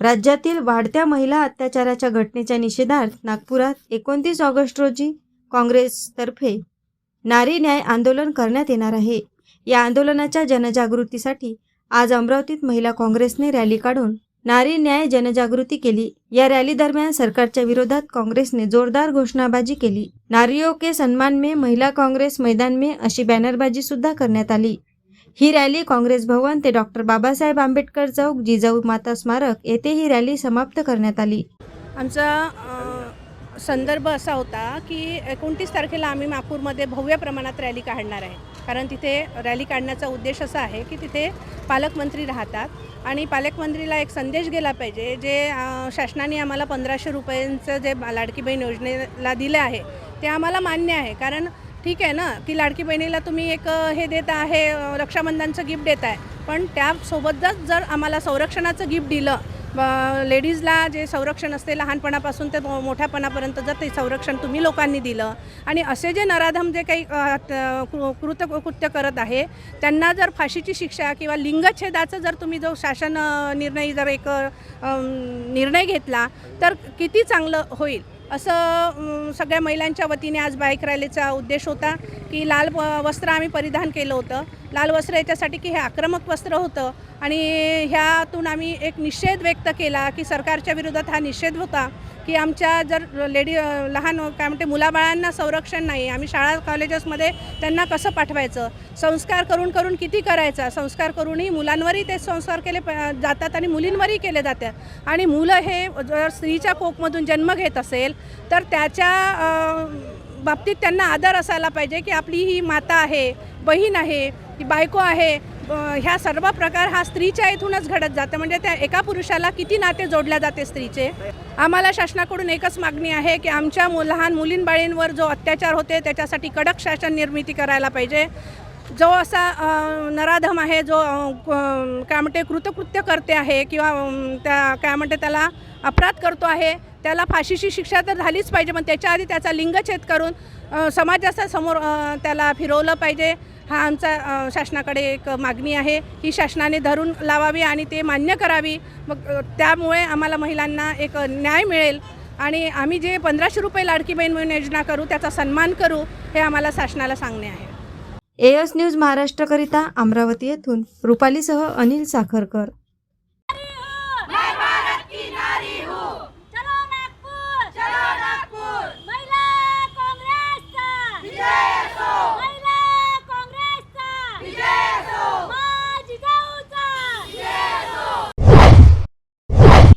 राज्यातील वाढत्या महिला अत्याचाराच्या घटनेच्या निषेधार्थ नागपुरात एकोणतीस ऑगस्ट रोजी काँग्रेसतर्फे नारी न्याय आंदोलन करण्यात येणार आहे. या आंदोलनाच्या जनजागृतीसाठी आज अमरावतीत महिला काँग्रेसने रॅली काढून नारी न्याय जनजागृती केली. या रॅली दरम्यान सरकारच्या विरोधात काँग्रेसने जोरदार घोषणाबाजी केली. नारियो के सन्मान में महिला काँग्रेस मैदान में अशी बॅनरबाजी सुद्धा करण्यात आली. ही रॅली काँग्रेस भवन ते डॉक्टर बाबासाहेब आंबेडकर चौक जिजाऊ माता स्मारक येथे ही रॅली समाप्त करण्यात आली. आमचा संदर्भ असा होता की एकोणतीस तारखेला आम्ही नागपूरमध्ये भव्य प्रमाणात रॅली काढणार आहे. कारण तिथे रॅली काढण्याचा उद्देश असा आहे की तिथे पालकमंत्री राहतात आणि पालकमंत्रीला एक संदेश गेला पाहिजे जे शासनाने आम्हाला पंधराशे रुपयांचं जे लाडकी बहीण योजनेला दिलं आहे ते आम्हाला मान्य आहे. कारण ठीक आहे ना? की लाडकी बहिणीला तुम्ही एक हे देत आहे रक्षाबंधनचं गिफ्ट देत आहे. पण त्यासोबतच जर आम्हाला संरक्षणाचं गिफ्ट दिलं ब- लेडीजला जे संरक्षण असते लहानपणापासून ते मो- मोठ्यापणापर्यंत जर ते संरक्षण तुम्ही लोकांनी दिलं आणि असे जे नराधम जे काही कृ- कृत कृत्य करत आहे त्यांना जर फाशीची शिक्षा किंवा लिंगच्छेदाचं जर तुम्ही जो शासन निर्णय जर एक निर्णय घेतला तर किती चांगलं होईल? असं सगळ्या महिलांच्या वतीने आज बाईक रॅलीचा उद्देश होता की लाल वस्त्र आम्ही परिधान केलं होतं. लाल वस्त्र याच्यासाठी की हे आक्रमक वस्त्र होतं. आणि ह्यातून आम्ही एक निषेध व्यक्त केला की सरकारच्या विरोधात हा निषेध होता की आमच्या जर लेडी लहान काय म्हणते मुलाबाळांना संरक्षण नाही आम्ही शाळा कॉलेजेसमध्ये त्यांना कसं पाठवायचं? संस्कार करून करून किती करायचा? संस्कार करूनही मुलांवरही ते संस्कार केले प- जातात आणि मुलींवरही केले जातात. आणि मुलं हे जर स्त्रीच्या कोकमधून जन्म घेत असेल तर त्याच्या बाबतीत त्यांना आदर असायला पाहिजे की आपली ही माता आहे बहीण आहे की बायको आहे ह्या सर्व प्रकार हा स्त्रीच्या इथूनच घडत जातं. म्हणजे त्या एका पुरुषाला किती नाते जोडल्या जाते स्त्रीचे? आम्हाला शासनाकडून एकच मागणी आहे की आमच्या मु लहान मुलींबाळींवर जो अत्याचार होते त्याच्यासाठी कडक शासन निर्मिती करायला पाहिजे. जो असा नराधम आहे जो काय म्हणते कृतकृत्य करते आहे किंवा त्या काय म्हणते त्याला अपराध करतो आहे त्याला फाशीची शिक्षा तर झालीच पाहिजे पण त्याच्या आधी त्याचा लिंगछेद करून समाजाच्या समोर त्याला फिरवलं पाहिजे. हा आमचा शासनाकडे एक मागणी आहे. ही शासनाने धरून लावावी आणि ते मान्य करावी. मग त्यामुळे आम्हाला महिलांना एक न्याय मिळेल. आणि आम्ही जे पंधराशे रुपये लाडकी बहीण म्हणून योजना करू त्याचा सन्मान करू हे आम्हाला शासनाला सांगणे आहे. एएस न्यूज महाराष्ट्रकरिता अमरावती येथून रुपालीसह अनिल साखरकर. Yeah!